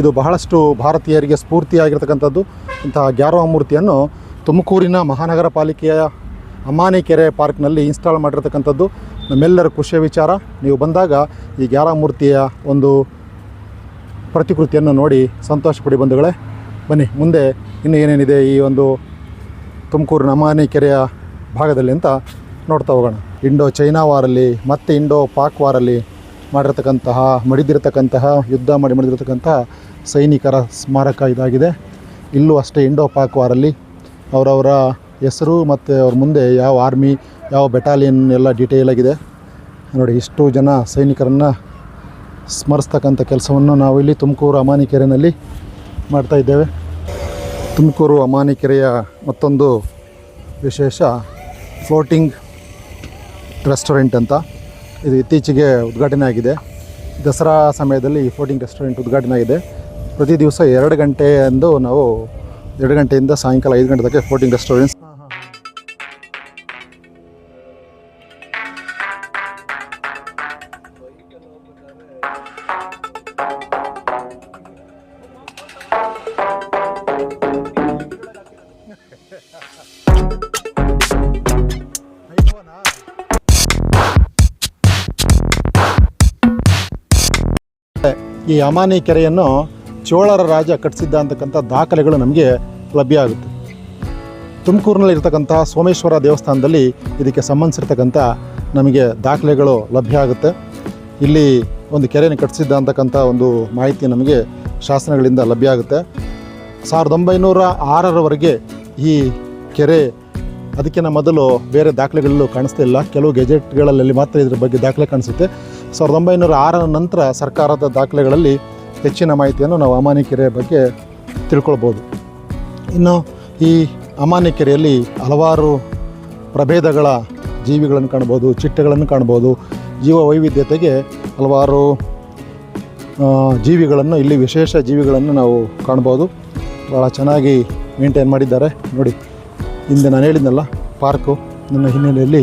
ಇದು ಬಹಳಷ್ಟು ಭಾರತೀಯರಿಗೆ ಸ್ಫೂರ್ತಿಯಾಗಿರ್ತಕ್ಕಂಥದ್ದು ಇಂತಹ ಗ್ಯಾರೋ ಮೂರ್ತಿಯನ್ನು ತುಮಕೂರಿನ ಮಹಾನಗರ ಪಾಲಿಕೆಯ ಅಮಾನಿಕೆರೆ ಪಾರ್ಕ್ನಲ್ಲಿ ಇನ್ಸ್ಟಾಲ್ ಮಾಡಿರ್ತಕ್ಕಂಥದ್ದು. ನಮ್ಮೆಲ್ಲರ ಖುಷಿಯ ವಿಚಾರ. ನೀವು ಬಂದಾಗ ಈ ಗ್ಯಾರ ಮೂರ್ತಿಯ ಒಂದು ಪ್ರತಿಕೃತಿಯನ್ನು ನೋಡಿ ಸಂತೋಷ ಪಡಿ ಬಂಧುಗಳೇ. ಬನ್ನಿ, ಮುಂದೆ ಇನ್ನೂ ಏನೇನಿದೆ ಈ ಒಂದು ತುಮಕೂರಿನ ಅಮಾನಿ ಕೆರೆಯ ಭಾಗದಲ್ಲಿ ಅಂತ ನೋಡ್ತಾ ಹೋಗೋಣ. ಇಂಡೋ ಚೈನಾ ವಾರಲ್ಲಿ ಮತ್ತು ಇಂಡೋ ಪಾಕ್ ವಾರಲ್ಲಿ ಮಾಡಿರ್ತಕ್ಕಂತಹ, ಮಡಿದಿರತಕ್ಕಂತಹ, ಯುದ್ಧ ಮಾಡಿ ಮಡಿದಿರತಕ್ಕಂತಹ ಸೈನಿಕರ ಸ್ಮಾರಕ ಇದಾಗಿದೆ. ಇಲ್ಲೂ ಅಷ್ಟೇ ಇಂಡೋ ಪಾಕ್ ವಾರಲ್ಲಿ ಅವರವರ ಹೆಸರು ಮತ್ತು ಅವ್ರ ಮುಂದೆ ಯಾವ ಆರ್ಮಿ, ಯಾವ ಬೆಟಾಲಿಯನ್ ಎಲ್ಲ ಡೀಟೇಲ್ ಆಗಿದೆ. ನೋಡಿ, ಇಷ್ಟು ಜನ ಸೈನಿಕರನ್ನು ಸ್ಮರಿಸ್ತಕ್ಕಂಥ ಕೆಲಸವನ್ನು ನಾವು ಇಲ್ಲಿ ತುಮಕೂರು ಅಮಾನಿಕೆರೆಯಲ್ಲಿ ಮಾಡ್ತಾ ಇದ್ದೇವೆ. ತುಮಕೂರು ಅಮಾನಿಕೆರೆಯ ಮತ್ತೊಂದು ವಿಶೇಷ ಫ್ಲೋಟಿಂಗ್ ರೆಸ್ಟೋರೆಂಟ್ ಅಂತ. ಇದು ಇತ್ತೀಚೆಗೆ ಉದ್ಘಾಟನೆ ಆಗಿದೆ. ದಸರಾ ಸಮಯದಲ್ಲಿ ಈ ಫೋಟಿಂಗ್ ರೆಸ್ಟೋರೆಂಟ್ ಉದ್ಘಾಟನೆ ಆಗಿದೆ. ಪ್ರತಿ ದಿವಸ ಎರಡು ಗಂಟೆಯಂದು ನಾವು ಎರಡು ಗಂಟೆಯಿಂದ ಸಾಯಂಕಾಲ ಐದು ಗಂಟೆ ತನಕ ಫೋಟಿಂಗ್ ರೆಸ್ಟೋರೆಂಟ್ಸ್ ಈ ಅಮಾನಿ ಕೆರೆಯನ್ನು ಚೋಳರ ರಾಜ ಕಟ್ಟಿಸಿದ್ದ ಅಂತಕ್ಕಂಥ ದಾಖಲೆಗಳು ನಮಗೆ ಲಭ್ಯ ಆಗುತ್ತೆ. ತುಮಕೂರಿನಲ್ಲಿ ಇರ್ತಕ್ಕಂಥ ಸೋಮೇಶ್ವರ ದೇವಸ್ಥಾನದಲ್ಲಿ ಇದಕ್ಕೆ ಸಂಬಂಧಿಸಿರ್ತಕ್ಕಂಥ ನಮಗೆ ದಾಖಲೆಗಳು ಲಭ್ಯ ಆಗುತ್ತೆ. ಇಲ್ಲಿ ಒಂದು ಕೆರೆಯನ್ನು ಕಟ್ಟಿಸಿದ್ದ ಅಂತಕ್ಕಂಥ ಒಂದು ಮಾಹಿತಿ ನಮಗೆ ಶಾಸನಗಳಿಂದ ಲಭ್ಯ ಆಗುತ್ತೆ. ಸಾವಿರದ ಒಂಬೈನೂರ ಆರರವರೆಗೆ ಈ ಕೆರೆ ಅದಕ್ಕಿಂತ ಮೊದಲು ಬೇರೆ ದಾಖಲೆಗಳಲ್ಲೂ ಕಾಣಿಸ್ತಿಲ್ಲ. ಕೆಲವು ಗೆಜೆಟ್ಗಳಲ್ಲಿ ಮಾತ್ರ ಇದ್ರ ಬಗ್ಗೆ ದಾಖಲೆ ಕಾಣಿಸುತ್ತೆ. ಸಾವಿರದ ಒಂಬೈನೂರ ಆರರ ನಂತರ ಸರ್ಕಾರದ ದಾಖಲೆಗಳಲ್ಲಿ ಹೆಚ್ಚಿನ ಮಾಹಿತಿಯನ್ನು ನಾವು ಅಮಾನಿ ಕೆರೆಯ ಬಗ್ಗೆ ತಿಳ್ಕೊಳ್ಬೋದು. ಇನ್ನು ಈ ಅಮಾನಿ ಕೆರೆಯಲ್ಲಿ ಹಲವಾರು ಪ್ರಭೇದಗಳ ಜೀವಿಗಳನ್ನು ಕಾಣ್ಬೋದು, ಚಿಟ್ಟೆಗಳನ್ನು ಕಾಣ್ಬೋದು ಜೀವ ವೈವಿಧ್ಯತೆಗೆ ಹಲವಾರು ಜೀವಿಗಳನ್ನು, ಇಲ್ಲಿ ವಿಶೇಷ ಜೀವಿಗಳನ್ನು ನಾವು ಕಾಣ್ಬೋದು. ಭಾಳ ಚೆನ್ನಾಗಿ ಮೇಂಟೈನ್ ಮಾಡಿದ್ದಾರೆ. ನೋಡಿ, ಹಿಂದೆ ನಾನು ಹೇಳಿದ್ನಲ್ಲ, ಪಾರ್ಕು, ನನ್ನ ಹಿನ್ನೆಲೆಯಲ್ಲಿ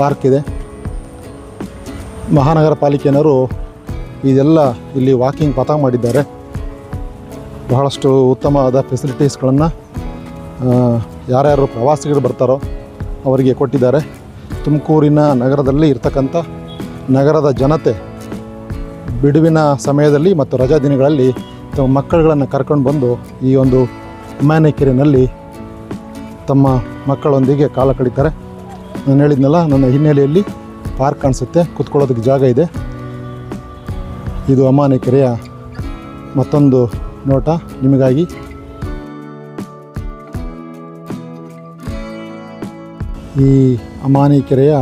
ಪಾರ್ಕ್ ಇದೆ ಮಹಾನಗರ ಪಾಲಿಕೆಯವರು ಇದೆಲ್ಲ ಇಲ್ಲಿ ವಾಕಿಂಗ್ ಪಥ ಮಾಡಿದ್ದಾರೆ. ಬಹಳಷ್ಟು ಉತ್ತಮವಾದ ಫೆಸಿಲಿಟೀಸ್ಗಳನ್ನು ಯಾರ್ಯಾರು ಪ್ರವಾಸಿಗರು ಬರ್ತಾರೋ ಅವರಿಗೆ ಕೊಟ್ಟಿದ್ದಾರೆ. ತುಮಕೂರಿನ ನಗರದಲ್ಲಿ ಇರ್ತಕ್ಕಂಥ ನಗರದ ಜನತೆ ಬಿಡುವಿನ ಸಮಯದಲ್ಲಿ ಮತ್ತು ರಜಾ ದಿನಗಳಲ್ಲಿ ತಮ್ಮ ಮಕ್ಕಳುಗಳನ್ನು ಕರ್ಕೊಂಡು ಬಂದು ಈ ಒಂದು ಮ್ಯಾನೇಕೆರೆಯಲ್ಲಿ ತಮ್ಮ ಮಕ್ಕಳೊಂದಿಗೆ ಕಾಲ ಕಳೀತಾರೆ. ನಾನು ಹೇಳಿದ್ನಲ್ಲ, ನನ್ನ ಹಿನ್ನೆಲೆಯಲ್ಲಿ ಪಾರ್ಕ್ ಕಾಣಿಸುತ್ತೆ ಕುತ್ಕೊಳ್ಳೋದಕ್ಕೆ ಜಾಗ ಇದೆ. ಇದು ಅಮಾನಿ ಕೆರೆಯ ಮತ್ತೊಂದು ನೋಟ ನಿಮಗಾಗಿ. ಈ ಅಮಾನಿ ಕೆರೆಯ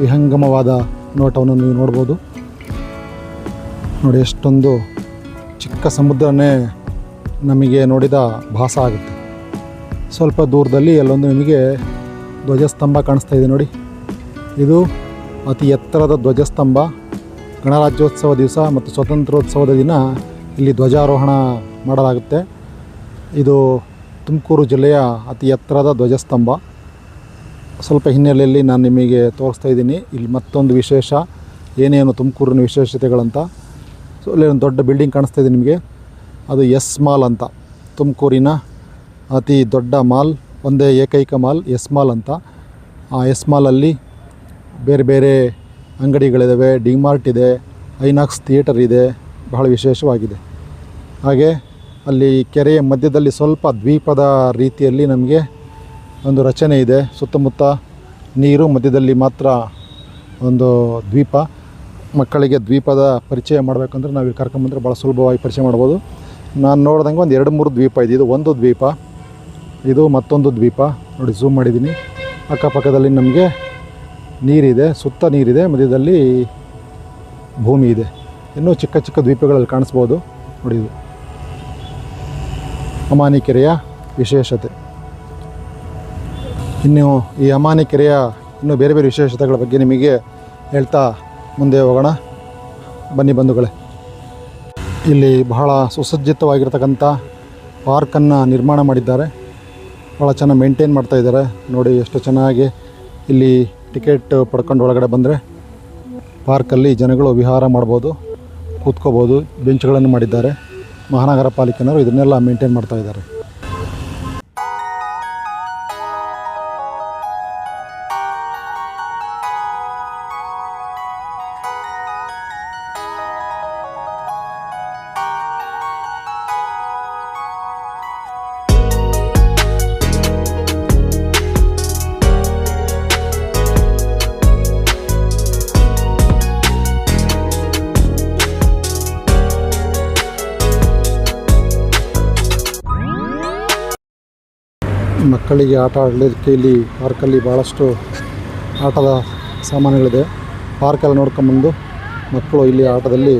ವಿಹಂಗಮವಾದ ನೋಟವನ್ನು ನೀವು ನೋಡ್ಬೋದು. ನೋಡಿ, ಎಷ್ಟೊಂದು ಚಿಕ್ಕ ಸಮುದ್ರನೇ ನಮಗೆ ನೋಡಿದ ಭಾಸ ಆಗುತ್ತೆ. ಸ್ವಲ್ಪ ದೂರದಲ್ಲಿ ಅಲ್ಲೊಂದು ನಿಮಗೆ ಧ್ವಜಸ್ತಂಭ ಕಾಣಿಸ್ತಾ ಇದೆ ನೋಡಿ. ಇದು ಅತಿ ಎತ್ತರದ ಧ್ವಜಸ್ತಂಭ. ಗಣರಾಜ್ಯೋತ್ಸವ ದಿವಸ ಮತ್ತು ಸ್ವಾತಂತ್ರ್ಯೋತ್ಸವದ ದಿನ ಇಲ್ಲಿ ಧ್ವಜಾರೋಹಣ ಮಾಡಲಾಗುತ್ತೆ. ಇದು ತುಮಕೂರು ಜಿಲ್ಲೆಯ ಅತಿ ಎತ್ತರದ ಧ್ವಜಸ್ತಂಭ. ಸ್ವಲ್ಪ ಹಿನ್ನೆಲೆಯಲ್ಲಿ ನಾನು ನಿಮಗೆ ತೋರಿಸ್ತಾ ಇದ್ದೀನಿ. ಇಲ್ಲಿ ಮತ್ತೊಂದು ವಿಶೇಷ, ಏನೇನು ತುಮಕೂರಿನ ವಿಶೇಷತೆಗಳಂತ. ಸೊ ಅಲ್ಲಿ ಒಂದು ದೊಡ್ಡ ಬಿಲ್ಡಿಂಗ್ ಕಾಣಿಸ್ತಾ ಇದೆ ನಿಮಗೆ. ಅದು ಎಸ್ ಮಾಲ್ ಅಂತ. ತುಮಕೂರಿನ ಅತಿ ದೊಡ್ಡ ಮಾಲ್, ಒಂದೇ ಏಕೈಕ ಮಾಲ್, ಎಸ್ ಮಾಲ್ ಅಂತ. ಆ ಎಸ್ ಮಾಲಲ್ಲಿ ಬೇರೆ ಬೇರೆ ಅಂಗಡಿಗಳಿದ್ದಾವೆ ಡಿಮಾರ್ಟ್ ಇದೆ, ಐನಾಕ್ಸ್ ಥಿಯೇಟರ್ ಇದೆ, ಬಹಳ ವಿಶೇಷವಾಗಿದೆ. ಹಾಗೆ ಅಲ್ಲಿ ಕೆರೆಯ ಮಧ್ಯದಲ್ಲಿ ಸ್ವಲ್ಪ ದ್ವೀಪದ ರೀತಿಯಲ್ಲಿ ನಮಗೆ ಒಂದು ರಚನೆ ಇದೆ. ಸುತ್ತಮುತ್ತ ನೀರು, ಮಧ್ಯದಲ್ಲಿ ಮಾತ್ರ ಒಂದು ದ್ವೀಪ. ಮಕ್ಕಳಿಗೆ ದ್ವೀಪದ ಪರಿಚಯ ಮಾಡಬೇಕಂದ್ರೆ ನಾವು ಇಲ್ಲಿ ಕರ್ಕೊಂಬಂದ್ರೆ ಭಾಳ ಸುಲಭವಾಗಿ ಪರಿಚಯ ಮಾಡ್ಬೋದು. ನಾನು ನೋಡ್ದಂಗೆ ಒಂದು ಎರಡು ಮೂರು ದ್ವೀಪ ಇದೆ. ಇದು ಒಂದು ದ್ವೀಪ, ಇದು ಮತ್ತೊಂದು ದ್ವೀಪ. ನೋಡಿ ಝೂಮ್ ಮಾಡಿದ್ದೀನಿ. ಅಕ್ಕಪಕ್ಕದಲ್ಲಿ ನಮಗೆ ನೀರಿದೆ, ಸುತ್ತ ನೀರಿದೆ, ಮಧ್ಯದಲ್ಲಿ ಭೂಮಿ ಇದೆ. ಇನ್ನೂ ಚಿಕ್ಕ ಚಿಕ್ಕ ದ್ವೀಪಗಳಲ್ಲಿ ಕಾಣಿಸ್ಬೋದು. ನೋಡಿ ಅಮಾನಿ ಕೆರೆಯ ವಿಶೇಷತೆ. ಇನ್ನು ಈ ಅಮಾನಿ ಕೆರೆಯ ಇನ್ನೂ ಬೇರೆ ಬೇರೆ ವಿಶೇಷತೆಗಳ ಬಗ್ಗೆ ನಿಮಗೆ ಹೇಳ್ತಾ ಮುಂದೆ ಹೋಗೋಣ. ಬನ್ನಿ ಬಂಧುಗಳೇ. ಇಲ್ಲಿ ಬಹಳ ಸುಸಜ್ಜಿತವಾಗಿರ್ತಕ್ಕಂಥ ಪಾರ್ಕನ್ನು ನಿರ್ಮಾಣ ಮಾಡಿದ್ದಾರೆ. ಭಾಳ ಚೆನ್ನಾಗಿ ಮೇಂಟೈನ್ ಮಾಡ್ತಾ ಇದ್ದಾರೆ. ನೋಡಿ ಎಷ್ಟು ಚೆನ್ನಾಗಿ ಇಲ್ಲಿ ಟಿಕೆಟ್ ಪಡ್ಕೊಂಡು ಒಳಗಡೆ ಬಂದರೆ ಪಾರ್ಕಲ್ಲಿ ಜನಗಳು ವಿಹಾರ ಮಾಡ್ಬೋದು, ಕೂತ್ಕೋಬೋದು, ಬೆಂಚ್ಗಳನ್ನು ಮಾಡಿದ್ದಾರೆ. ಮಹಾನಗರ ಪಾಲಿಕೆನವರು ಇದನ್ನೆಲ್ಲ ಮೇಂಟೈನ್ ಮಾಡ್ತಾ ಇದ್ದಾರೆ. ಮಕ್ಕಳಿಗೆ ಆಟ ಆಡಲಿಕ್ಕೆ ಇಲ್ಲಿ ಪಾರ್ಕಲ್ಲಿ ಭಾಳಷ್ಟು ಆಟದ ಸಾಮಾನುಗಳಿದೆ. ಪಾರ್ಕೆಲ್ಲ ನೋಡ್ಕೊಂಬಂದು ಮಕ್ಕಳು ಇಲ್ಲಿ ಆಟದಲ್ಲಿ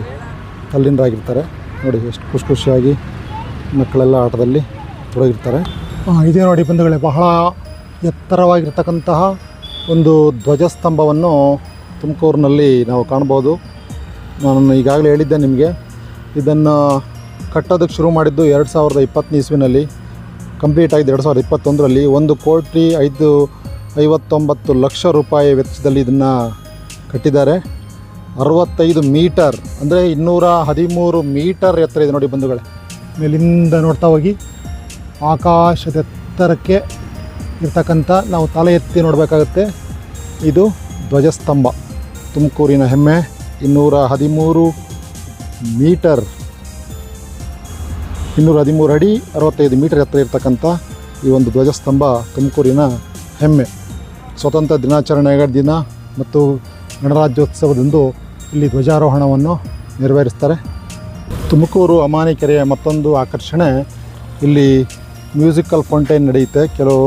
ತಲ್ಲಿನರಾಗಿರ್ತಾರೆ. ನೋಡಿ, ಎಷ್ಟು ಖುಷಿ ಖುಷಿಯಾಗಿ ಮಕ್ಕಳೆಲ್ಲ ಆಟದಲ್ಲಿ ತೊಡಗಿರ್ತಾರೆ. ಇದೇ ನೋಡಿ ಬಂಧುಗಳೇ, ಬಹಳ ಎತ್ತರವಾಗಿರ್ತಕ್ಕಂತಹ ಒಂದು ಧ್ವಜಸ್ತಂಭವನ್ನು ತುಮಕೂರಿನಲ್ಲಿ ನಾವು ಕಾಣ್ಬೋದು. ನಾನು ಈಗಾಗಲೇ ಹೇಳಿದ್ದೆ ನಿಮಗೆ, ಇದನ್ನು ಕಟ್ಟೋದಕ್ಕೆ ಶುರು ಮಾಡಿದ್ದು ಎರಡು ಸಾವಿರದ ಇಪ್ಪತ್ತನೇ ಇಸ್ವಿನಲ್ಲಿ. ಕಂಪ್ಲೀಟ್ ಆಗಿದೆ ಎರಡು ಸಾವಿರದ ಇಪ್ಪತ್ತೊಂದರಲ್ಲಿ. ಒಂದು ಕೋಟಿ ಐದು, ಐವತ್ತೊಂಬತ್ತು ಲಕ್ಷ ರೂಪಾಯಿ ವೆಚ್ಚದಲ್ಲಿ ಇದನ್ನು ಕಟ್ಟಿದ್ದಾರೆ. ಅರವತ್ತೈದು ಮೀಟರ್, ಅಂದರೆ ಇನ್ನೂರ ಹದಿಮೂರು ಮೀಟರ್ ಎತ್ತರ ಇದೆ ನೋಡಿ ಬಂಧುಗಳೇ. ಮೇಲಿಂದ ನೋಡ್ತಾ ಹೋಗಿ, ಆಕಾಶದ ಎತ್ತರಕ್ಕೆ ಇರ್ತಕ್ಕಂಥ ನಾವು ತಲೆ ಎತ್ತಿ ನೋಡಬೇಕಾಗುತ್ತೆ. ಇದು ಧ್ವಜಸ್ತಂಭ. ತುಮಕೂರಿನ ಹೆಮ್ಮೆ, ಇನ್ನೂರ ಹದಿಮೂರು ಮೀಟರ್. ಇನ್ನೂರ ಹದಿಮೂರು ಅಡಿ ಅರವತ್ತೈದು ಮೀಟರ್ ಎತ್ತರ ಇರತಕ್ಕಂಥ ಈ ಒಂದು ಧ್ವಜಸ್ತಂಭ ತುಮಕೂರಿನ ಹೆಮ್ಮೆ. ಸ್ವತಂತ್ರ ದಿನಾಚರಣೆಗಳ ದಿನ ಮತ್ತು ಗಣರಾಜ್ಯೋತ್ಸವದಂದು ಇಲ್ಲಿ ಧ್ವಜಾರೋಹಣವನ್ನು ನೆರವೇರಿಸ್ತಾರೆ. ತುಮಕೂರು ಅಮಾನಿ ಕೆರೆಯ ಮತ್ತೊಂದು ಆಕರ್ಷಣೆ ಇಲ್ಲಿ ಮ್ಯೂಸಿಕಲ್ ಫೌಂಟೈನ್ ನಡೆಯುತ್ತೆ. ಕೆಲವು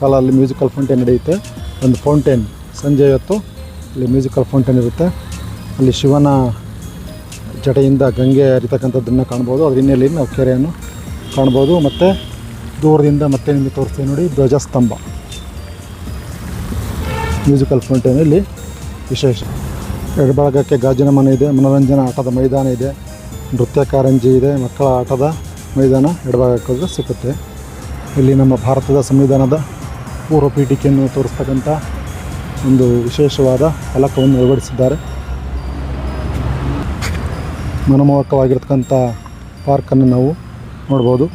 ಕಾಲ ಅಲ್ಲಿ ಮ್ಯೂಸಿಕಲ್ ಫೌಂಟೈನ್ ನಡೆಯುತ್ತೆ. ಒಂದು ಫೌಂಟೈನ್ ಸಂಜೆ ಹೊತ್ತು ಇಲ್ಲಿ ಮ್ಯೂಸಿಕಲ್ ಫೌಂಟೈನ್ ಇರುತ್ತೆ. ಅಲ್ಲಿ ಶಿವನ ಜಡೆಯಿಂದ ಗಂಗೆ ಹರಿತಕ್ಕಂಥದ್ದನ್ನು ಕಾಣ್ಬೋದು. ಅದ್ರ ಹಿನ್ನೆಲೆಯಲ್ಲಿ ನಾವು ಕೆರೆಯನ್ನು ಕಾಣ್ಬೋದು. ಮತ್ತು ದೂರದಿಂದ ಮತ್ತೆ ನಿಮಗೆ ತೋರಿಸ್ತೀವಿ ನೋಡಿ, ಧ್ವಜಸ್ತಂಭ. ಮ್ಯೂಸಿಕಲ್ ಫೌಂಟೈನಲ್ಲಿ ವಿಶೇಷ. ಎಡಬಳಗಕ್ಕೆ ಗಾಜಿನ ಮನೆ ಇದೆ, ಮನೋರಂಜನಾ ಆಟದ ಮೈದಾನ ಇದೆ, ನೃತ್ಯ ಕಾರಂಜಿ ಇದೆ, ಮಕ್ಕಳ ಆಟದ ಮೈದಾನ ಎಡಭಾಗಕ್ಕೆ ಹೋದರೆ ಸಿಗುತ್ತೆ ಇಲ್ಲಿ ನಮ್ಮ ಭಾರತದ ಸಂವಿಧಾನದ ಪೂರ್ವ ಪೀಠಿಕೆಯನ್ನು ತೋರಿಸ್ತಕ್ಕಂಥ ಒಂದು ವಿಶೇಷವಾದ ಫಲಕವನ್ನು ಅಳವಡಿಸಿದ್ದಾರೆ. ಮನಮೋಹಕವಾಗಿರ್ತಕ್ಕಂಥ ಪಾರ್ಕನ್ನು ನಾವು ನೋಡ್ಬೋದು.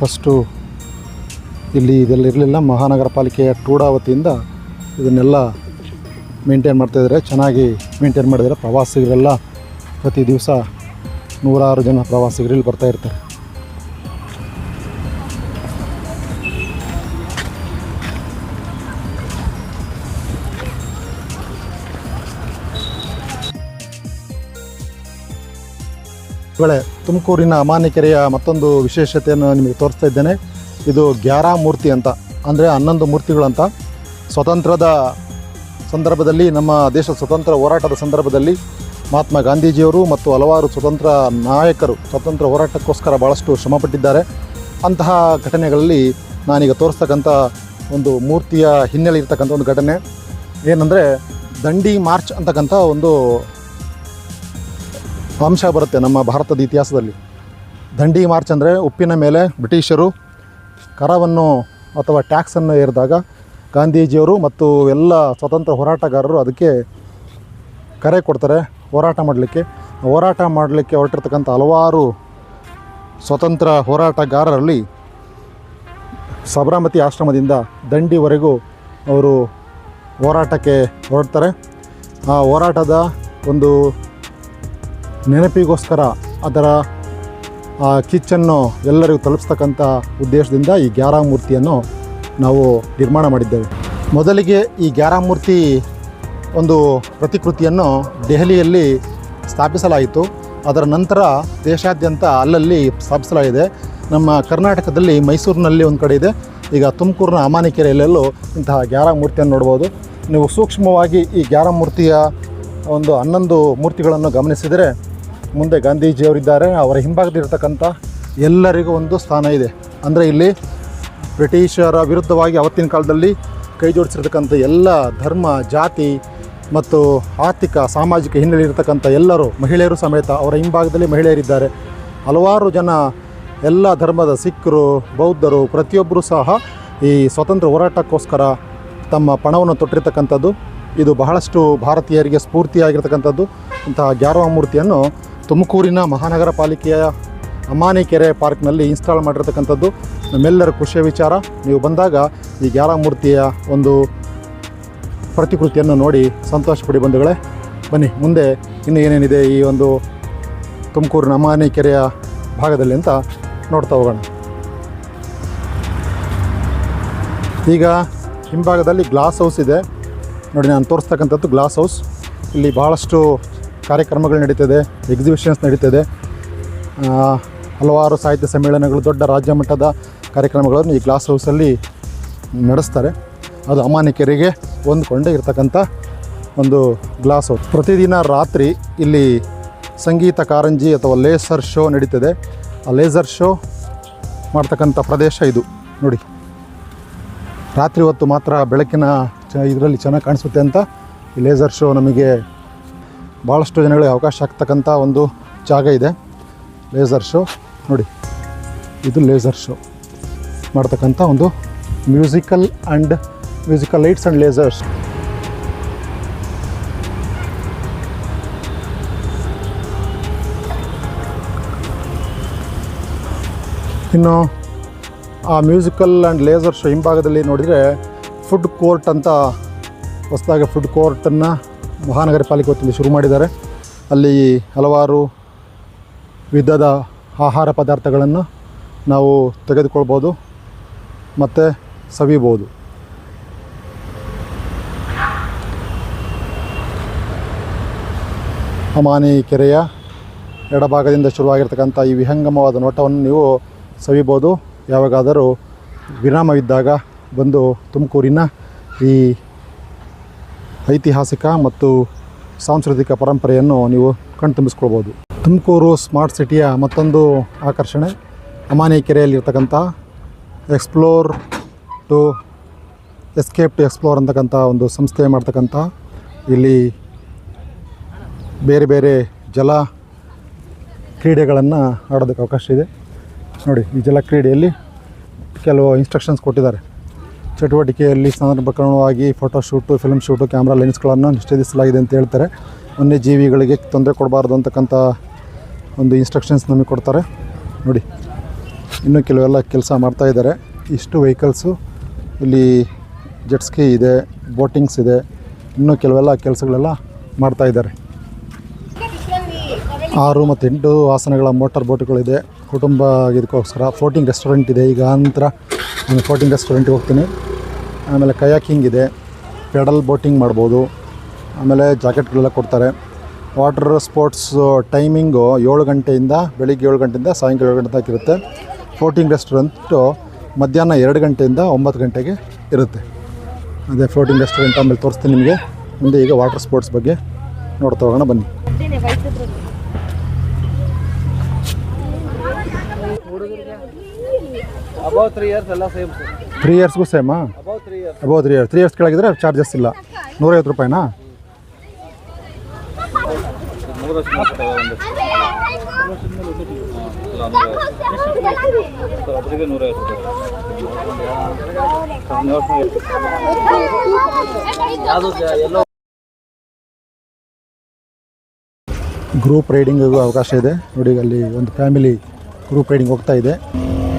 ಫಸ್ಟು ಇಲ್ಲಿ ಇದೆಲ್ಲ ಇರಲಿಲ್ಲ. ಮಹಾನಗರ ಪಾಲಿಕೆಯ ಟೂಡಾ ವತಿಯಿಂದ ಇದನ್ನೆಲ್ಲ ಮೇಂಟೈನ್ ಮಾಡ್ತಾಯಿದ್ದಾರೆ ಚೆನ್ನಾಗಿ ಮೇಂಟೈನ್ ಮಾಡಿದರೆ ಪ್ರವಾಸಿಗರೆಲ್ಲ ಪ್ರತಿ ದಿವಸ ನೂರಾರು ಜನ ಪ್ರವಾಸಿಗರು ಇಲ್ಲಿ ಬರ್ತಾ ಇರ್ತಾರೆ ತುಮಕೂರಿನ ಅಮಾನಿಕೆರೆಯ ಮತ್ತೊಂದು ವಿಶೇಷತೆಯನ್ನು ನಿಮಗೆ ತೋರಿಸ್ತಾ ಇದ್ದೇನೆ. ಇದು ಗ್ಯಾರಾ ಮೂರ್ತಿ ಅಂತ, ಅಂದರೆ ಹನ್ನೊಂದು ಮೂರ್ತಿಗಳಂತ. ಸ್ವತಂತ್ರದ ಸಂದರ್ಭದಲ್ಲಿ, ನಮ್ಮ ದೇಶ ಸ್ವತಂತ್ರ ಹೋರಾಟದ ಸಂದರ್ಭದಲ್ಲಿ ಮಹಾತ್ಮ ಗಾಂಧೀಜಿಯವರು ಮತ್ತು ಹಲವಾರು ಸ್ವತಂತ್ರ ನಾಯಕರು ಸ್ವತಂತ್ರ ಹೋರಾಟಕ್ಕೋಸ್ಕರ ಭಾಳಷ್ಟು ಶ್ರಮಪಟ್ಟಿದ್ದಾರೆ. ಅಂತಹ ಘಟನೆಗಳಲ್ಲಿ ನಾನೀಗ ತೋರಿಸ್ತಕ್ಕಂಥ ಒಂದು ಮೂರ್ತಿಯ ಹಿನ್ನೆಲೆ ಇರ್ತಕ್ಕಂಥ ಒಂದು ಘಟನೆ. ಏನಂದರೆ ದಂಡಿ ಮಾರ್ಚ್ ಅಂತಕ್ಕಂಥ ಒಂದು ಅಂಶ ಬರುತ್ತೆ ನಮ್ಮ ಭಾರತದ ಇತಿಹಾಸದಲ್ಲಿ. ದಂಡಿ ಮಾರ್ಚ್ ಅಂದರೆ ಉಪ್ಪಿನ ಮೇಲೆ ಬ್ರಿಟಿಷರು ಕರವನ್ನು ಅಥವಾ ಟ್ಯಾಕ್ಸನ್ನು ಏರಿದಾಗ ಗಾಂಧೀಜಿಯವರು ಮತ್ತು ಎಲ್ಲ ಸ್ವತಂತ್ರ ಹೋರಾಟಗಾರರು ಅದಕ್ಕೆ ಕರೆ ಕೊಡ್ತಾರೆ ಹೋರಾಟ ಮಾಡಲಿಕ್ಕೆ. ಹೋರಾಟ ಮಾಡಲಿಕ್ಕೆ ಹೊರಟಿರ್ತಕ್ಕಂಥ ಹಲವಾರು ಸ್ವತಂತ್ರ ಹೋರಾಟಗಾರರಲ್ಲಿ ಸಬರಮತಿ ಆಶ್ರಮದಿಂದ ದಂಡಿವರೆಗೂ ಅವರು ಹೋರಾಟಕ್ಕೆ ಹೊರಡ್ತಾರೆ. ಆ ಹೋರಾಟದ ಒಂದು ನೆನಪಿಗೋಸ್ಕರ ಅದರ ಕಿಚ್ಚನ್ನು ಎಲ್ಲರಿಗೂ ತಲುಪಿಸ್ತಕ್ಕಂಥ ಉದ್ದೇಶದಿಂದ ಈ ಗ್ಯಾರಾ ಮೂರ್ತಿಯನ್ನು ನಾವು ನಿರ್ಮಾಣ ಮಾಡಿದ್ದೇವೆ. ಮೊದಲಿಗೆ ಈ ಗ್ಯಾರಾ ಮೂರ್ತಿ ಒಂದು ಪ್ರತಿಕೃತಿಯನ್ನು ದೆಹಲಿಯಲ್ಲಿ ಸ್ಥಾಪಿಸಲಾಯಿತು. ಅದರ ನಂತರ ದೇಶಾದ್ಯಂತ ಅಲ್ಲಲ್ಲಿ ಸ್ಥಾಪಿಸಲಾಗಿದೆ. ನಮ್ಮ ಕರ್ನಾಟಕದಲ್ಲಿ ಮೈಸೂರಿನಲ್ಲಿ ಒಂದು ಕಡೆ ಇದೆ. ಈಗ ತುಮಕೂರಿನ ಅಮಾನಿಕೆರೆಯಲ್ಲೆಲ್ಲೂ ಇಂತಹ ಗ್ಯಾರ ಮೂರ್ತಿಯನ್ನು ನೋಡ್ಬೋದು. ನೀವು ಸೂಕ್ಷ್ಮವಾಗಿ ಈ ಗ್ಯಾರಾ ಮೂರ್ತಿಯ ಒಂದು ಹನ್ನೊಂದು ಮೂರ್ತಿಗಳನ್ನು ಗಮನಿಸಿದರೆ ಮುಂದೆ ಗಾಂಧೀಜಿಯವರಿದ್ದಾರೆ, ಅವರ ಹಿಂಭಾಗದಲ್ಲಿರ್ತಕ್ಕಂಥ ಎಲ್ಲರಿಗೂ ಒಂದು ಸ್ಥಾನ ಇದೆ. ಅಂದರೆ ಇಲ್ಲಿ ಬ್ರಿಟಿಷರ ವಿರುದ್ಧವಾಗಿ ಅವತ್ತಿನ ಕಾಲದಲ್ಲಿ ಕೈ ಜೋಡಿಸಿರ್ತಕ್ಕಂಥ ಎಲ್ಲ ಧರ್ಮ, ಜಾತಿ ಮತ್ತು ಆರ್ಥಿಕ, ಸಾಮಾಜಿಕ ಹಿನ್ನೆಲೆ ಇರತಕ್ಕಂಥ ಎಲ್ಲರೂ, ಮಹಿಳೆಯರು ಸಮೇತ ಅವರ ಹಿಂಭಾಗದಲ್ಲಿ ಮಹಿಳೆಯರಿದ್ದಾರೆ. ಹಲವಾರು ಜನ ಎಲ್ಲ ಧರ್ಮದ ಸಿಖ್ರು ಬೌದ್ಧರು, ಪ್ರತಿಯೊಬ್ಬರೂ ಸಹ ಈ ಸ್ವತಂತ್ರ ಹೋರಾಟಕ್ಕೋಸ್ಕರ ತಮ್ಮ ಪಣವನ್ನು ತೊಟ್ಟಿರ್ತಕ್ಕಂಥದ್ದು. ಇದು ಬಹಳಷ್ಟು ಭಾರತೀಯರಿಗೆ ಸ್ಫೂರ್ತಿಯಾಗಿರ್ತಕ್ಕಂಥದ್ದು. ಇಂತಹ ಗ್ಯಾರವ ಮೂರ್ತಿಯನ್ನು ತುಮಕೂರಿನ ಮಹಾನಗರ ಪಾಲಿಕೆಯ ಅಮಾನಿಕೆರೆ ಪಾರ್ಕ್ನಲ್ಲಿ ಇನ್ಸ್ಟಾಲ್ ಮಾಡಿರತಕ್ಕಂಥದ್ದು ನಮ್ಮೆಲ್ಲರ ಖುಷಿಯ ವಿಚಾರ. ನೀವು ಬಂದಾಗ ಈ ಗ್ಯಾರಮೂರ್ತಿಯ ಒಂದು ಪ್ರತಿಕೃತಿಯನ್ನು ನೋಡಿ ಸಂತೋಷ ಪಡಿ ಬಂಧುಗಳೇ. ಬನ್ನಿ, ಮುಂದೆ ಇನ್ನು ಏನೇನಿದೆ ಈ ಒಂದು ತುಮಕೂರಿನ ಅಮಾನಿಕೆರೆಯ ಭಾಗದಲ್ಲಿ ಅಂತ ನೋಡ್ತಾ ಹೋಗೋಣ. ಈಗ ಹಿಂಭಾಗದಲ್ಲಿ ಗ್ಲಾಸ್ ಹೌಸ್ ಇದೆ. ನೋಡಿ, ನಾನು ತೋರಿಸ್ತಕ್ಕಂಥದ್ದು ಗ್ಲಾಸ್ ಹೌಸ್. ಇಲ್ಲಿ ಭಾಳಷ್ಟು ಕಾರ್ಯಕ್ರಮಗಳು ನಡೀತದೆ ಎಕ್ಸಿಬಿಷನ್ಸ್ ನಡೀತದೆ. ಹಲವಾರು ಸಾಹಿತ್ಯ ಸಮ್ಮೇಳನಗಳು, ದೊಡ್ಡ ರಾಜ್ಯ ಮಟ್ಟದ ಕಾರ್ಯಕ್ರಮಗಳನ್ನು ಈ ಗ್ಲಾಸ್ ಹೌಸಲ್ಲಿ ನಡೆಸ್ತಾರೆ. ಅದು ಅಮಾನಿಕೆರೆಗೆ ಹೊಂದ್ಕೊಂಡೇ ಇರತಕ್ಕಂಥ ಒಂದು ಗ್ಲಾಸ್ ಹೌಸ್ ಪ್ರತಿದಿನ ರಾತ್ರಿ ಇಲ್ಲಿ ಸಂಗೀತ ಕಾರಂಜಿ ಅಥವಾ ಲೇಸರ್ ಶೋ ನಡೀತದೆ. ಆ ಲೇಸರ್ ಶೋ ಮಾಡ್ತಕ್ಕಂಥ ಪ್ರದೇಶ ಇದು. ನೋಡಿ, ರಾತ್ರಿ ಹೊತ್ತು ಮಾತ್ರ ಬೆಳಕಿನ ಚ ಇದರಲ್ಲಿ ಚೆನ್ನಾಗಿ ಕಾಣಿಸುತ್ತೆ ಅಂತ ಈ ಲೇಸರ್ ಶೋ ನಮಗೆ ಭಾಳಷ್ಟು ಜನಗಳಿಗೆ ಅವಕಾಶ ಆಗ್ತಕ್ಕಂಥ ಒಂದು ಜಾಗ ಇದೆ. Laser show. ನೋಡಿ, ಇದು ಲೇಸರ್ ಶೋ ಮಾಡ್ತಕ್ಕಂಥ ಒಂದು musical and musical lights and lasers. ಇನ್ನು ಆ ಮ್ಯೂಸಿಕಲ್ ಆ್ಯಂಡ್ ಲೇಸರ್ ಶೋ ಹಿಂಭಾಗದಲ್ಲಿ ನೋಡಿದರೆ ಫುಡ್ ಕೋರ್ಟ್ ಅಂತ ಹೊಸದಾಗಿ ಫುಡ್ ಕೋರ್ಟನ್ನು ಮಹಾನಗರ ಪಾಲಿಕೆ ವತಿಯಿಂದ ಶುರು ಮಾಡಿದ್ದಾರೆ. ಅಲ್ಲಿ ಹಲವಾರು ವಿಧದ ಆಹಾರ ಪದಾರ್ಥಗಳನ್ನು ನಾವು ತೆಗೆದುಕೊಳ್ಬೋದು ಮತ್ತು ಸವಿಬೋದು ಅಮಾನಿ ಕೆರೆಯ ಎಡಭಾಗದಿಂದ ಶುರುವಾಗಿರ್ತಕ್ಕಂಥ ಈ ವಿಹಂಗಮವಾದ ನೋಟವನ್ನು ನೀವು ಸವಿಬೋದು ಯಾವಾಗಾದರೂ ವಿರಾಮವಿದ್ದಾಗ ಬಂದು ತುಮಕೂರಿನ ಈ ಐತಿಹಾಸಿಕ ಮತ್ತು ಸಾಂಸ್ಕೃತಿಕ ಪರಂಪರೆಯನ್ನು ನೀವು ಕಣ್ತುಂಬಿಸ್ಕೊಳ್ಬೋದು. ತುಮಕೂರು ಸ್ಮಾರ್ಟ್ ಸಿಟಿಯ ಮತ್ತೊಂದು ಆಕರ್ಷಣೆ, Amani ಕೆರೆಯಲ್ಲಿರ್ತಕ್ಕಂಥ explore to escape to explore ಅಂತಕ್ಕಂಥ ಒಂದು ಸಂಸ್ಥೆ ಮಾಡ್ತಕ್ಕಂಥ ಇಲ್ಲಿ ಬೇರೆ ಬೇರೆ ಜಲ ಕ್ರೀಡೆಗಳನ್ನು ಆಡೋದಕ್ಕೆ ಅವಕಾಶ ಇದೆ. ನೋಡಿ, ಈ ಜಲ ಕ್ರೀಡೆಯಲ್ಲಿ ಕೆಲವು ಇನ್ಸ್ಟ್ರಕ್ಷನ್ಸ್ ಕೊಟ್ಟಿದ್ದಾರೆ. ಚಟುವಟಿಕೆಯಲ್ಲಿ ಸಂದರ್ಭಕ್ರಮವಾಗಿ photo shoot film shoot camera ಲೆನ್ಸ್ಗಳನ್ನು ನಿಷೇಧಿಸಲಾಗಿದೆ ಅಂತ ಹೇಳ್ತಾರೆ. ವನ್ಯಜೀವಿಗಳಿಗೆ ತೊಂದರೆ ಕೊಡಬಾರ್ದು ಅಂತಕ್ಕಂಥ ಒಂದು ಇನ್ಸ್ಟ್ರಕ್ಷನ್ಸ್ ನಮಗೆ ಕೊಡ್ತಾರೆ. ನೋಡಿ, ಇನ್ನೂ ಕೆಲವೆಲ್ಲ ಕೆಲಸ ಮಾಡ್ತಾ ಇದ್ದಾರೆ. ಇಷ್ಟು ವೆಹಿಕಲ್ಸು ಇಲ್ಲಿ ಜೆಟ್ಸ್ಕಿ ಇದೆ ಬೋಟಿಂಗ್ಸ್ ಇದೆ, ಇನ್ನೂ ಕೆಲವೆಲ್ಲ ಕೆಲಸಗಳೆಲ್ಲ ಮಾಡ್ತಾಯಿದ್ದಾರೆ ಆರು ಮತ್ತು ಎಂಟು ಆಸನಗಳ ಮೋಟಾರ್ ಬೋಟ್ಗಳಿದೆ ಕುಟುಂಬ ಇದಕ್ಕೋಸ್ಕರ ಫೋಟಿಂಗ್ ರೆಸ್ಟೋರೆಂಟ್ ಇದೆ. ಈಗ ನಂತರ ನಾನು ಫೋಟಿಂಗ್ ರೆಸ್ಟೋರೆಂಟ್ಗೆ ಹೋಗ್ತೀನಿ. ಆಮೇಲೆ ಕಯಾಕಿಂಗ್ ಇದೆ. ಪೆಡಲ್ ಬೋಟಿಂಗ್ ಮಾಡ್ಬೋದು. ಆಮೇಲೆ ಜಾಕೆಟ್ಗಳೆಲ್ಲ ಕೊಡ್ತಾರೆ. ವಾಟರ್ ಸ್ಪೋರ್ಟ್ಸ್ ಟೈಮಿಂಗು ಏಳು ಗಂಟೆಯಿಂದ ಬೆಳಿಗ್ಗೆ ಏಳು ಗಂಟೆಯಿಂದ ಸಾಯಂಕಾಲ ಏಳು ಗಂಟೆ ತನಕ ಇರುತ್ತೆ. ಫ್ಲೋಟಿಂಗ್ ರೆಸ್ಟೋರೆಂಟು ಮಧ್ಯಾಹ್ನ ಎರಡು ಗಂಟೆಯಿಂದ ಒಂಬತ್ತು ಗಂಟೆಗೆ ಇರುತ್ತೆ. ಅದೇ ಫ್ಲೋಟಿಂಗ್ ರೆಸ್ಟೋರೆಂಟ್ ಆಮೇಲೆ ತೋರಿಸ್ತೀನಿ ನಿಮಗೆ. ಮುಂದೆ ಈಗ ವಾಟರ್ ಸ್ಪೋರ್ಟ್ಸ್ ಬಗ್ಗೆ ನೋಡ್ತಾ ಹೋಗೋಣ, ಬನ್ನಿ. ತ್ರೀ ಇಯರ್ಸ್ ಎಲ್ಲ ಸೇಮ್ ಸರ್ ತ್ರೀ ಇಯರ್ಸ್ಗೂ ಸೇಮಾ above three years three years ಕೆಳಗಿದ್ರೆ charges ಇಲ್ಲ. ನೂರೈವತ್ತು ರೂಪಾಯಿನಾ? ಗ್ರೂಪ್ ರೈಡಿಂಗಿಗೂ ಅವಕಾಶ ಇದೆ. ನೋಡಿ ಅಲ್ಲಿ ಒಂದು ಫ್ಯಾಮಿಲಿ ಗ್ರೂಪ್ ರೈಡಿಂಗ್ ಹೋಗ್ತಾ ಇದೆ.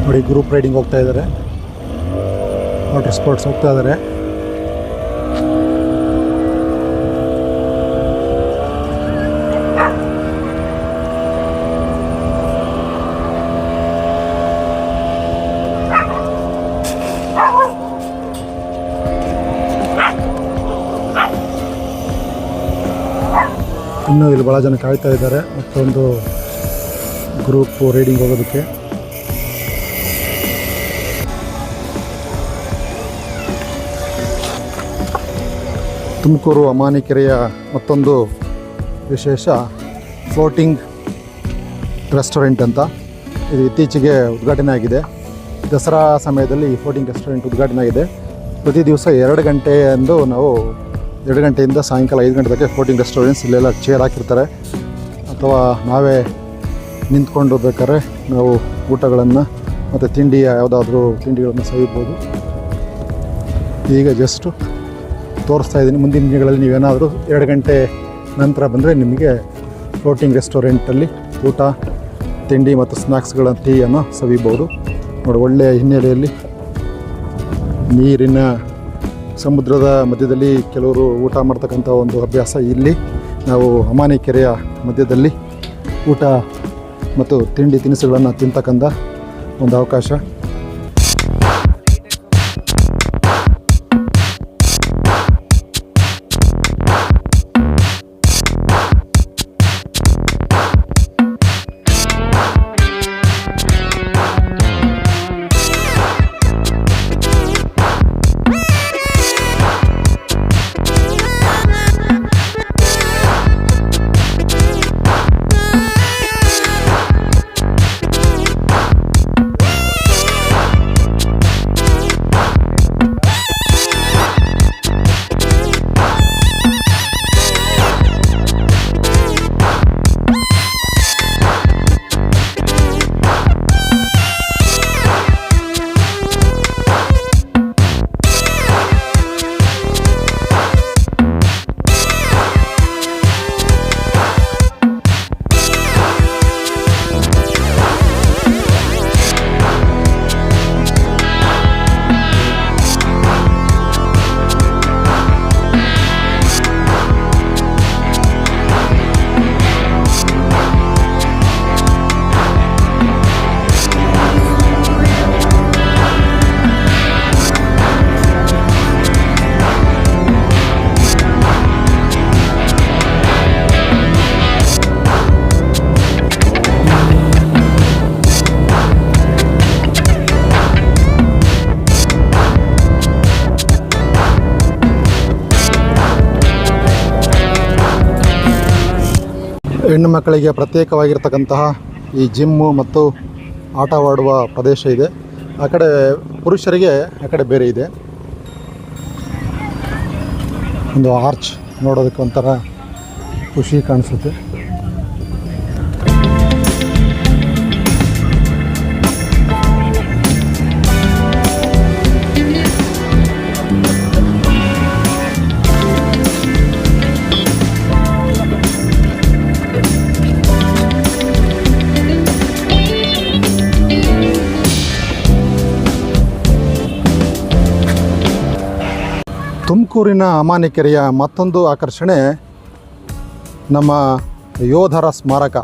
ನೋಡಿ ಗ್ರೂಪ್ ರೈಡಿಂಗ್ ಹೋಗ್ತಾ ಇದ್ದಾರೆ. ವಾಟರ್ ಸ್ಪೋರ್ಟ್ಸ್ ಹೋಗ್ತಾ ಇದ್ದಾರೆ ಇನ್ನೂ ಇಲ್ಲಿ ಭಾಳ ಜನ ಕಾಯ್ತಾ ಇದ್ದಾರೆ. ಮತ್ತೊಂದು ಗ್ರೂಪ್ ರೈಡಿಂಗ್ ಹೋಗೋದಕ್ಕೆ. ತುಮಕೂರು ಅಮಾನಿಕೆರೆಯ ಮತ್ತೊಂದು ವಿಶೇಷ ಫ್ಲೋಟಿಂಗ್ ರೆಸ್ಟೋರೆಂಟ್ ಅಂತ ಇದು ಇತ್ತೀಚೆಗೆ ಉದ್ಘಾಟನೆ ಆಗಿದೆ. ದಸರಾ ಸಮಯದಲ್ಲಿ ಈ ಫ್ಲೋಟಿಂಗ್ ರೆಸ್ಟೋರೆಂಟ್ ಉದ್ಘಾಟನೆ ಆಗಿದೆ. ಪ್ರತಿ ದಿವಸ ಎರಡು ಗಂಟೆಯಂದು ನಾವು ಎರಡು ಗಂಟೆಯಿಂದ ಸಾಯಂಕಾಲ ಐದು ಗಂಟೆ ತನಕ ಫ್ಲೋಟಿಂಗ್ ರೆಸ್ಟೋರೆಂಟ್ಸ್ ಇಲ್ಲೆಲ್ಲ ಚೇರ್ ಹಾಕಿರ್ತಾರೆ. ಅಥವಾ ನಾವೇ ನಿಂತ್ಕೊಂಡು ಬೇಕಾದ್ರೆ ನಾವು ಊಟಗಳನ್ನು ಮತ್ತು ತಿಂಡಿಯ ಯಾವುದಾದ್ರೂ ತಿಂಡಿಗಳನ್ನು ಸವಿಬೋದು. ಈಗ ಜಸ್ಟು ತೋರಿಸ್ತಾ ಇದ್ದೀನಿ. ಮುಂದಿನ ದಿನಗಳಲ್ಲಿ ನೀವೇನಾದರೂ ಎರಡು ಗಂಟೆ ನಂತರ ಬಂದರೆ ನಿಮಗೆ ಫ್ಲೋಟಿಂಗ್ ರೆಸ್ಟೋರೆಂಟಲ್ಲಿ ಊಟ, ತಿಂಡಿ ಮತ್ತು ಸ್ನ್ಯಾಕ್ಸ್ಗಳ ಟೀಯನ್ನು ಸವಿಬೋದು ನೋಡಿ, ಒಳ್ಳೆಯ ಹಿನ್ನೆಲೆಯಲ್ಲಿ ನೀರಿನ ಸಮುದ್ರದ ಮಧ್ಯದಲ್ಲಿ ಕೆಲವರು ಊಟ ಮಾಡ್ತಕ್ಕಂಥ ಒಂದು ಅಭ್ಯಾಸ ಇಲ್ಲಿ. ನಾವು ಅಮಾನಿ ಕೆರೆಯ ಮಧ್ಯದಲ್ಲಿ ಊಟ ಮತ್ತು ತಿಂಡಿ ತಿನಿಸುಗಳನ್ನು ತಿಂತಕ್ಕಂಥ ಒಂದು ಅವಕಾಶ. ಹೆಣ್ಣು ಮಕ್ಕಳಿಗೆ ಪ್ರತ್ಯೇಕವಾಗಿರ್ತಕ್ಕಂತಹ ಈ ಜಿಮ್ಮು ಮತ್ತು ಆಟವಾಡುವ ಪ್ರದೇಶ ಇದೆ. ಆ ಕಡೆ ಪುರುಷರಿಗೆ ಆ ಕಡೆ ಬೇರೆ ಇದೆ. ಒಂದು ಆರ್ಚ್ ನೋಡೋದಕ್ಕೆ ಒಂಥರ ಖುಷಿ ಕಾಣಿಸುತ್ತೆ. ತುಮಕೂರಿನ ಅಮಾನಿಕೆರೆಯ ಮತ್ತೊಂದು ಆಕರ್ಷಣೆ ನಮ್ಮ ಯೋಧರ ಸ್ಮಾರಕ.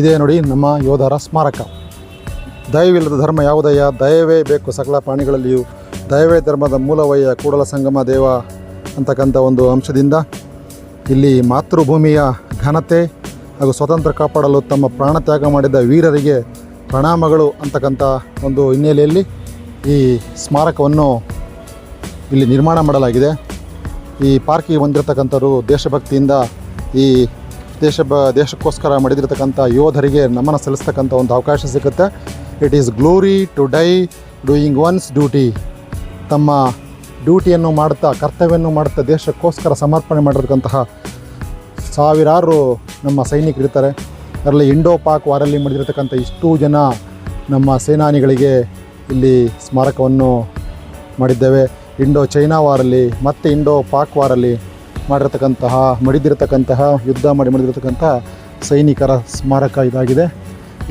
ಇದೇ ನೋಡಿ ನಮ್ಮ ಯೋಧರ ಸ್ಮಾರಕ. ದಯವಿಲ್ಲದ ಧರ್ಮ ಯಾವುದಯ್ಯ? ದಯವೇ ಬೇಕು ಸಕಲ ಪ್ರಾಣಿಗಳಲ್ಲಿಯೂ. ದಯವೇ ಧರ್ಮದ ಮೂಲವಯ್ಯ ಕೂಡಲ ಸಂಗಮ ದೇವ ಅಂತಕ್ಕಂಥ ಒಂದು ಅಂಶದಿಂದ. ಇಲ್ಲಿ ಮಾತೃಭೂಮಿಯ ಘನತೆ ಹಾಗೂ ಸ್ವತಂತ್ರ ಕಾಪಾಡಲು ತಮ್ಮ ಪ್ರಾಣ ತ್ಯಾಗ ಮಾಡಿದ ವೀರರಿಗೆ ಪ್ರಣಾಮಗಳು ಅಂತಕ್ಕಂಥ ಒಂದು ಹಿನ್ನೆಲೆಯಲ್ಲಿ ಈ ಸ್ಮಾರಕವನ್ನು ಇಲ್ಲಿ ನಿರ್ಮಾಣ ಮಾಡಲಾಗಿದೆ. ಈ ಪಾರ್ಕಿಗೆ ಬಂದಿರತಕ್ಕಂಥವ್ರು ದೇಶಭಕ್ತಿಯಿಂದ ಈ ದೇಶ ಬ ದೇಶಕ್ಕೋಸ್ಕರ ಮಡಿದಿರ್ತಕ್ಕಂಥ ಯೋಧರಿಗೆ ನಮನ ಸಲ್ಲಿಸ್ತಕ್ಕಂಥ ಒಂದು ಅವಕಾಶ ಸಿಗುತ್ತೆ. It is glory to die doing one's duty ತಮ್ಮ ಡ್ಯೂಟಿಯನ್ನು ಮಾಡುತ್ತಾ, ಕರ್ತವ್ಯವನ್ನು ಮಾಡುತ್ತಾ ದೇಶಕ್ಕೋಸ್ಕರ ಸಮರ್ಪಣೆ ಮಾಡಿರ್ತಕ್ಕಂತಹ ಸಾವಿರಾರು ನಮ್ಮ ಸೈನಿಕರಿರ್ತಾರೆ. ಅದರಲ್ಲಿ ಇಂಡೋ ಪಾಕ್ ವಾರಲ್ಲಿ ಮಾಡಿರ್ತಕ್ಕಂಥ ಇಷ್ಟು ಜನ ನಮ್ಮ ಸೇನಾನಿಗಳಿಗೆ ಇಲ್ಲಿ ಸ್ಮಾರಕವನ್ನು ಮಾಡಿದ್ದೇವೆ. ಇಂಡೋ ಚೈನಾ ವಾರಲ್ಲಿ ಮತ್ತು ಇಂಡೋ ಪಾಕ್ ವಾರಲ್ಲಿ ಮಾಡಿರ್ತಕ್ಕಂತಹ, ಮಡಿದಿರತಕ್ಕಂತಹ, ಯುದ್ಧ ಮಾಡಿ ಮಡಿದಿರತಕ್ಕಂತಹ ಸೈನಿಕರ ಸ್ಮಾರಕ ಇದಾಗಿದೆ.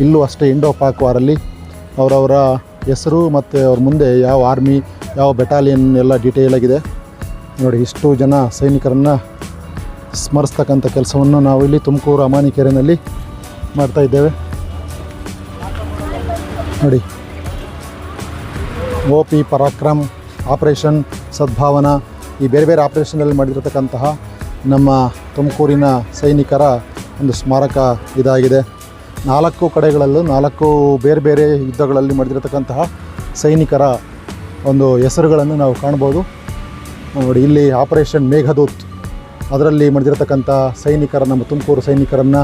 ಇಲ್ಲೂ ಅಷ್ಟೇ ಇಂಡೋ ಪಾಕ್ ವಾರಲ್ಲಿ ಅವರವರ ಹೆಸರು ಮತ್ತು ಅವ್ರ ಮುಂದೆ ಯಾವ ಆರ್ಮಿ, ಯಾವ ಬೆಟಾಲಿಯನ್ ಎಲ್ಲ ಡೀಟೇಲ್ ಆಗಿದೆ. ನೋಡಿ, ಇಷ್ಟು ಜನ ಸೈನಿಕರನ್ನು ಸ್ಮರಿಸ್ತಕ್ಕಂಥ ಕೆಲಸವನ್ನು ನಾವು ಇಲ್ಲಿ ತುಮಕೂರು ಅಮಾನಿಕೆರೆಯಲ್ಲಿ ಮಾಡ್ತಾಯಿದ್ದೇವೆ ನೋಡಿ, O P Parakram operation Sadbhavana, ಈ ಬೇರೆ ಬೇರೆ ಆಪರೇಷನಲ್ಲಿ ಮಾಡಿರತಕ್ಕಂತಹ ನಮ್ಮ ತುಮಕೂರಿನ ಸೈನಿಕರ ಒಂದು ಸ್ಮಾರಕ ಇದಾಗಿದೆ. ನಾಲ್ಕು ಕಡೆಗಳಲ್ಲೂ, ನಾಲ್ಕು ಬೇರೆ ಬೇರೆ ಯುದ್ಧಗಳಲ್ಲಿ ಮಾಡಿರತಕ್ಕಂತಹ ಸೈನಿಕರ ಒಂದು ಹೆಸರುಗಳನ್ನು ನಾವು ಕಾಣ್ಬೋದು. ನೋಡಿ, ಇಲ್ಲಿ ಆಪರೇಷನ್ ಮೇಘದೂತ್, ಅದರಲ್ಲಿ ಮಾಡಿದಿರತಕ್ಕಂಥ ಸೈನಿಕರ, ನಮ್ಮ ತುಮಕೂರು ಸೈನಿಕರನ್ನು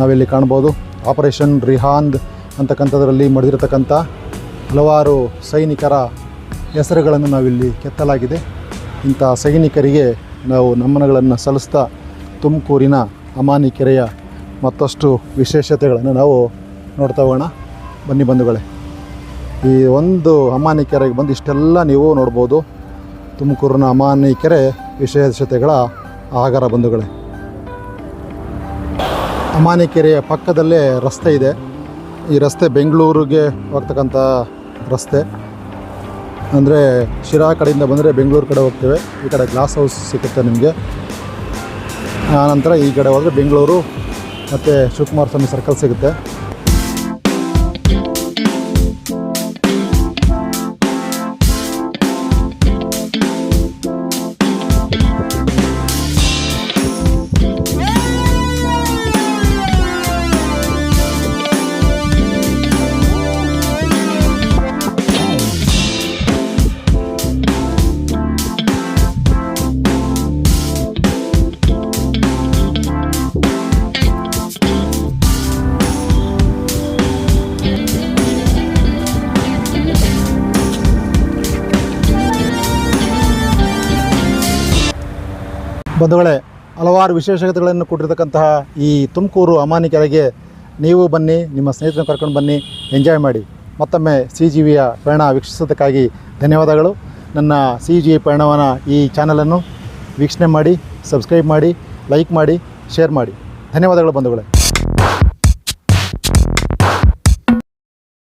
ನಾವಿಲ್ಲಿ ಕಾಣ್ಬೋದು. ಆಪರೇಷನ್ ರಿಹಾಂದ್ ಅಂತಕ್ಕಂಥದ್ರಲ್ಲಿ ಮಾಡಿದಿರತಕ್ಕಂಥ ಹಲವಾರು ಸೈನಿಕರ ಹೆಸರುಗಳನ್ನು ನಾವಿಲ್ಲಿ ಕೆತ್ತಲಾಗಿದೆ. ಇಂಥ ಸೈನಿಕರಿಗೆ ನಾವು ನಮನಗಳನ್ನು ಸಲ್ಲಿಸ್ತಾ ತುಮಕೂರಿನ ಅಮಾನಿ ಕೆರೆಯ ಮತ್ತಷ್ಟು ವಿಶೇಷತೆಗಳನ್ನು ನಾವು ನೋಡ್ತಾ ಹೋಗೋಣ. ಬನ್ನಿ ಬಂಧುಗಳೇ. ಈ ಒಂದು ಅಮಾನಿ ಕೆರೆಗೆ ಬಂದು ಇಷ್ಟೆಲ್ಲ ನೀವು ನೋಡ್ಬೋದು. ತುಮಕೂರಿನ ಅಮಾನಿ ಕೆರೆ ವಿಶೇಷತೆಗಳ ಆಗರ ಬಂಧುಗಳೇ. ಅಮಾನಿಕೆರೆಯ ಪಕ್ಕದಲ್ಲೇ ರಸ್ತೆ ಇದೆ. ಈ ರಸ್ತೆ ಬೆಂಗಳೂರಿಗೆ ಹೋಗ್ತಕ್ಕಂಥ ರಸ್ತೆ. ಅಂದರೆ ಶಿರಾ ಕಡೆಯಿಂದ ಬಂದರೆ ಬೆಂಗಳೂರು ಕಡೆ ಹೋಗ್ತೇವೆ. ಈ ಕಡೆ ಗ್ಲಾಸ್ ಹೌಸ್ ಸಿಗುತ್ತೆ ನಿಮಗೆ. ಆನಂತರ ಈ ಕಡೆ ಹೋದರೆ ಬೆಂಗಳೂರು ಮತ್ತು ಶಿವಕುಮಾರ ಸ್ವಾಮಿ ಸರ್ಕಲ್ ಸಿಗುತ್ತೆ. ಬಂಧುಗಳೇ, ಹಲವಾರು ವಿಶೇಷತೆಗಳನ್ನು ಕೊಟ್ಟಿರ್ತಕ್ಕಂತಹ ಈ ತುಮಕೂರು ಅಮಾನಿಕೆರೆಗೆ ನೀವು ಬನ್ನಿ, ನಿಮ್ಮ ಸ್ನೇಹಿತರನ್ನು ಕರ್ಕೊಂಡು ಬನ್ನಿ, ಎಂಜಾಯ್ ಮಾಡಿ. ಮತ್ತೊಮ್ಮೆ ಸಿ ಜಿ ವಿಯ ಪಯಣ ವೀಕ್ಷಿಸೋದಕ್ಕಾಗಿ ಧನ್ಯವಾದಗಳು. ನನ್ನ ಸಿ ಜಿ ಪಯಣವನ್ನು ಈ ಚಾನಲನ್ನು ವೀಕ್ಷಣೆ ಮಾಡಿ, ಸಬ್ಸ್ಕ್ರೈಬ್ ಮಾಡಿ, ಲೈಕ್ ಮಾಡಿ, ಶೇರ್ ಮಾಡಿ. ಧನ್ಯವಾದಗಳು ಬಂಧುಗಳೇ.